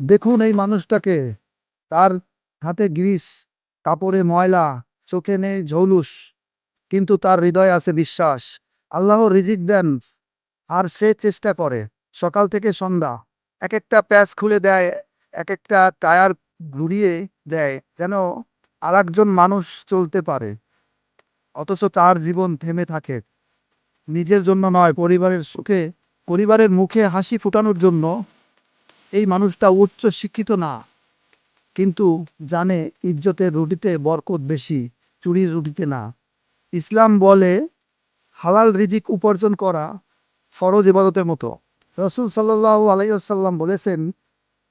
দেখুন এই মানুষটাকে। তার হাতে গ্রিস, কাপড়ে ময়লা, চোখে নেই ঝৌলুস, কিন্তু তার হৃদয় আছে বিশ্বাস। আল্লাহ রিজিক দেন, আর সে চেষ্টা করে। সকাল থেকে সন্ধ্যা এক একটা প্যাচ খুলে দেয় এক একটা টায়ার ঘুরিয়ে দেয়, যেন আর মানুষ চলতে পারে। অথচ তার জীবন থেমে থাকে। নিজের জন্য নয়, পরিবারের সুখে, পরিবারের মুখে হাসি ফোটানোর জন্য এই মানুষটা উচ্চ শিক্ষিত না, কিন্তু জানে ইজ্জতের রুটিতে বরকত বেশি, চুরির রুটিতে না। ইসলাম বলে, হালাল রিজিক উপার্জন করা ফরজ ইবাদতের মতো। রসুল সাল্লাহ আলাইসাল্লাম বলেছেন,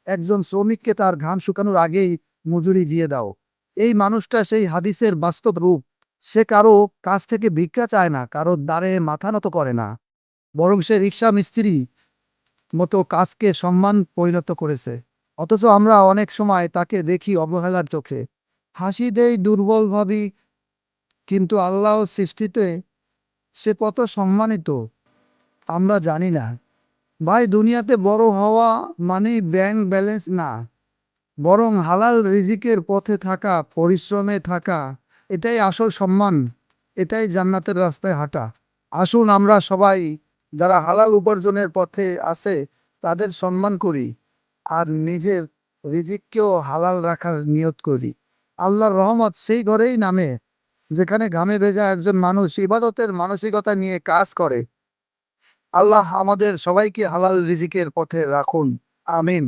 একজন শ্রমিককে তার ঘাম শুকানোর আগেই মজুরি দিয়ে দাও। এই মানুষটা সেই হাদিসের বাস্তব রূপ। সে কারও কাছ থেকে ভিক্ষা চায় না, কারও দ্বারে মাথা নত করে না। বরং সে রিক্সা মিস্ত্রি মতো কাজকে সম্মান পরিণত করেছে। অথচ আমরা অনেক সময় তাকে দেখি অবহেলার চোখে। হাসি দেই দুর্বল ভাবি, কিন্তু আল্লাহ সৃষ্টিতে সে কত সম্মানিত, আমরা জানি না। ভাই, দুনিয়াতে বড় হওয়া মানে ব্যাংক ব্যালেন্স না। বরং হালাল রিজিকের পথে থাকা, পরিশ্রমে থাকা, এটাই আসল সম্মান, এটাই জান্নাতের রাস্তায় হাঁটা। আসুন আমরা সবাই যারা হালাল উপার্জনের পথে আছে, তাদের সম্মান করি আর নিজের রিজিককেও হালাল রাখার নিয়ত করি। আল্লাহর রহমত সেই ঘরেই নামে, যেখানে ঘামে ভেজা একজন মানুষ ইবাদতের মানসিকতা নিয়ে কাজ করে। আল্লাহ আমাদের সবাইকে হালাল রিজিকের পথে রাখুন। আমিন।